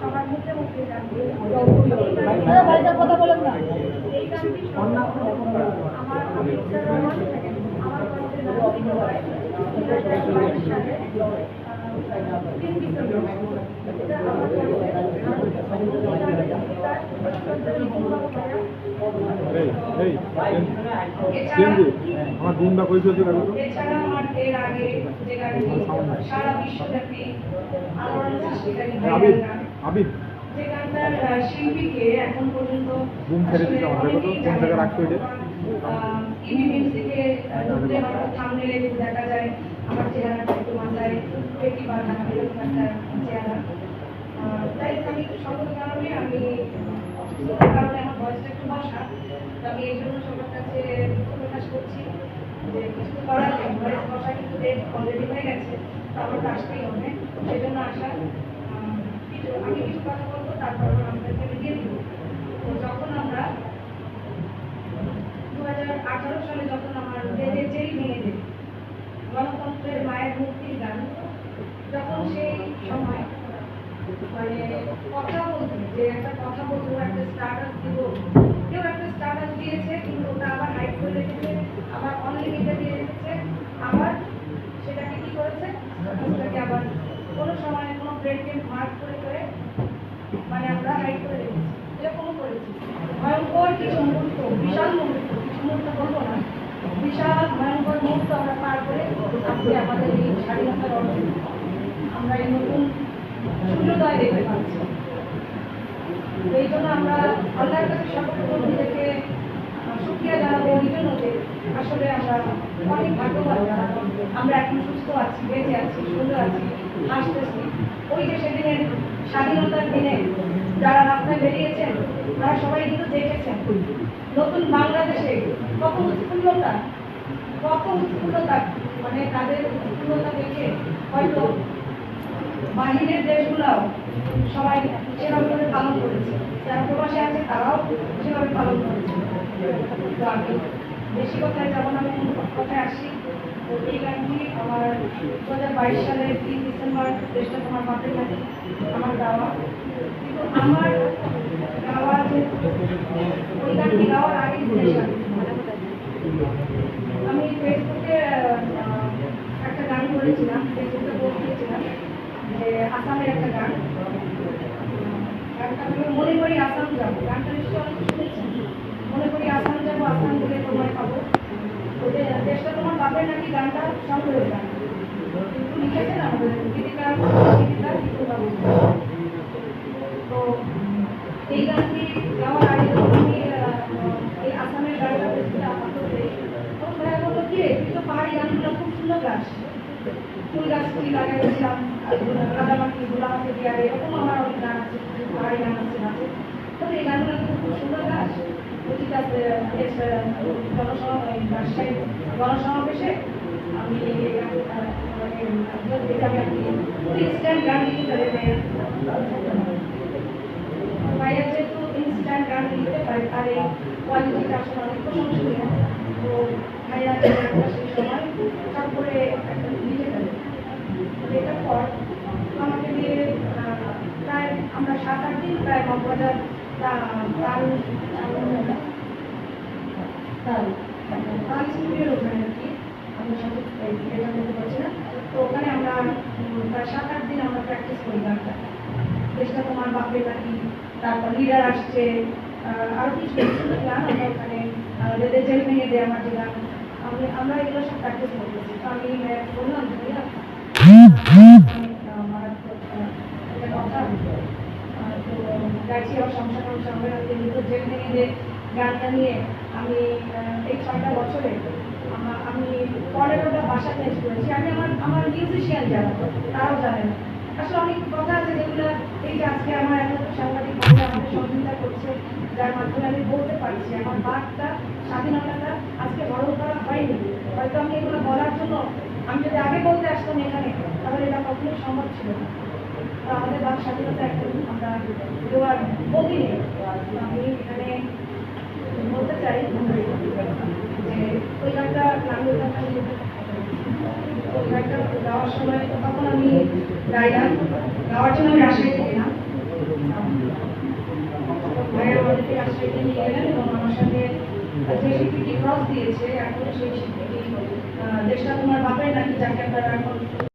সবার মুখে মুখে জানতে কথা বলেন না এই গানটি আমার আমি ইফতার রহমান আমার কণ্ঠে গান হয় দুই হাজার বাইশ সালে আহ, তিন ডিসেম্বর এটা আমার এই এই কেন্দ্রে আমার গুন্ডা কই চলছে দেখো তো। এছাড়া আমার এর আগে যে গানটি সারা বিশ্বব্যাপী আলোড়ন আবিদ আবিদ যে গানটার শিল্পীকে এখন পর্যন্ত ছেড়ে দিতে রাখতে এটা ইবি মিউজিকে ঢুকলে হয়তো থামনেলে দেখা যায়, আমার চেহারাটা একটু মাথায় পেটি বাঁধা এরকম একটা চেহারা। তাই আমি একটু সকল কারণে আমি কারণে আমার ভয়েসটা একটু বসা আমি এই জন্য সবার কাছে প্রকাশ করছি যে কিছু করার নেই ভয়েস বসা কিন্তু ডেট অলরেডি হয়ে গেছে, তো আমার আসতেই হবে, সেই জন্য আসা কিছু, আমি কিছু কথা বলব, তারপর আপনাদেরকে আমি দিয়ে দিব। তো যখন আমরা আঠারো সালে যখন আমার দেদের যেই ভেঙে দেবে গণতন্ত্রের মায়ের মুক্তির গান যখন সেই সময় মানে কথা বলতে, যে একটা কথা বলব একটা স্টাটাস দিব। কেউ একটা স্টাটাস দিয়েছে, কিন্তু ওটা আবার হাইড করে রেখেছে, আবার অনলিমিটেড দিয়ে রেখেছে, আবার সেটাকে কি করেছে? স্ট্যাটাসটাকে আবার কোনো সময় কোনো ফ্রেন্ডকে মার্ক করে করে মানে আমরা হাইড করে রেখেছি। ভয়ঙ্কর কিছু মুহূর্ত বিশাল মুহূর্ত কিছু মুহূর্ত বলব ভয়ঙ্কর মুহূর্ত স্বাধীনতার সূর্যোদয় দেখতে এই জন্য আমরা আল্লাহর কাছে সর্বপ্রথম নিজেকে সুক্রিয়া জানাব আসলে আমরা অনেক ভাগ্যবান আমরা এখন সুস্থ আছি, বেঁচে আছি, সুন্দর আছি, হাসতেছি। ওই যে সেদিনের স্বাধীনতার দিনে যারা রাস্তায় বেরিয়েছেন, তারা সবাই কিন্তু দেখেছেন। নতুন বাংলাদেশে কত উৎফুল্লতা কত উৎফুল্লতা মানে তাদের উৎফুল্লতা দেখে হয়তো বাহিরের দেশগুলোও সবাই সেভাবে পালন করেছে। যারা প্রবাসে আছে, তারাও সেভাবে পালন করেছে। তো আমি বেশি কথায় যেমন আমি কথায় আসি। এই গানটি আমার দু হাজার বাইশ সালের তিন ডিসেম্বর, দেশটা তোমার মাথায় লাগে আমার কিন্তু আমার গাওয়া ওই গানটি গাওয়ার আগে আমি ফেসবুকে একটা গান করেছিলাম, ফেসবুকে পোস্ট দিয়েছিলাম যে আসামের একটা গান। গানটা হলো মনে করি আসাম যাব। গানটা নিশ্চয়ই শুনেছেন মনে করি আসাম যাব, আসাম গেলে তোমায় পাবো। দেশটা তোমার বাপের নাকি গানটা সংগ্রহের গান কিন্তু লিখেছেন আমাদের গীতিকার গীতিকার কিন্তু বাবু তো এই গানটি গাওয়ার আগে যখন এই আসামের গানটা কি তো পাহাড়ি গানগুলো খুব সুন্দর গাছ ফুল গাছ ফুল লাগাইছিলাম কাদামাটি গোলামাটি দিয়ে এরকম আমার অনেক গান আছে পাহাড়ি গান আছে নাচে এই গানগুলো খুব সুন্দর গাছ গাছ রাজশাহী গণসমাবেশে আমি এটা আমি গান পারি ভাইয়া যেহেতু ইনস্ট্যান্ট গান লিখতে পারে, তার এই কোয়ালিটিটা আসলে তো ভাইয়া সেই সময় সব করে লিখে এটার পর আমাকে দিয়ে প্রায় আমরা সাত আট দিন প্রায় মগবাজার তাল তাল তাল স্টুডিওর ওখানে আর কি আমি সঠিক এটা বলতে পারছি তো ওখানে আমরা প্রায় সাত আট দিন আমরা প্র্যাকটিস করি গানটা দেশটা তোমার বাপের নাকি, তারপর লিডার আসছে আরও কিছু গান আমরা ওখানে জেল ভেঙে দেয় আমার যে গান। আমি, আমরা এগুলো সব প্র্যাকটিস করতেছি তো আমি বললাম যে জেল ভেঙে গানটা নিয়ে আমি এই ছয়টা বছরে আমা- আমার আমার মিউজিশিয়ান যারা, তারাও জানে না আসলে অনেক কথা আছে আজকে আমার এত সাংবাদিক আমাদের সহযোগিতা করছে, যার মাধ্যমে আমি বলতে পারছি, আমার বার্তা, স্বাধীনতাটা আজকে বড় করা হয়নি। হয়তো আমি এগুলো বলার জন্য আমি যদি আগে বলতে আসতাম এখানে, তাহলে এটা কখনোই সম্ভব ছিল না। আমাদের বাক স্বাধীনতা একদম আমরা দেওয়ার তো আমি এখানে বলতে চাই যে ওই গানটা আমি ওই গানটা সময় তখন আমি গাইলাম গাওয়ার জন্য আমি রাজশাহী থেকে না ভাইয়া আমাদেরকে রাজশাহীতে নিয়ে গেলেন এবং আমার সাথে যে শিল্পীটি ক্রস দিয়েছে এখন সেই শিল্পীটি দেশটা তোমার বাপের নাকি যাকে আপনারা এখন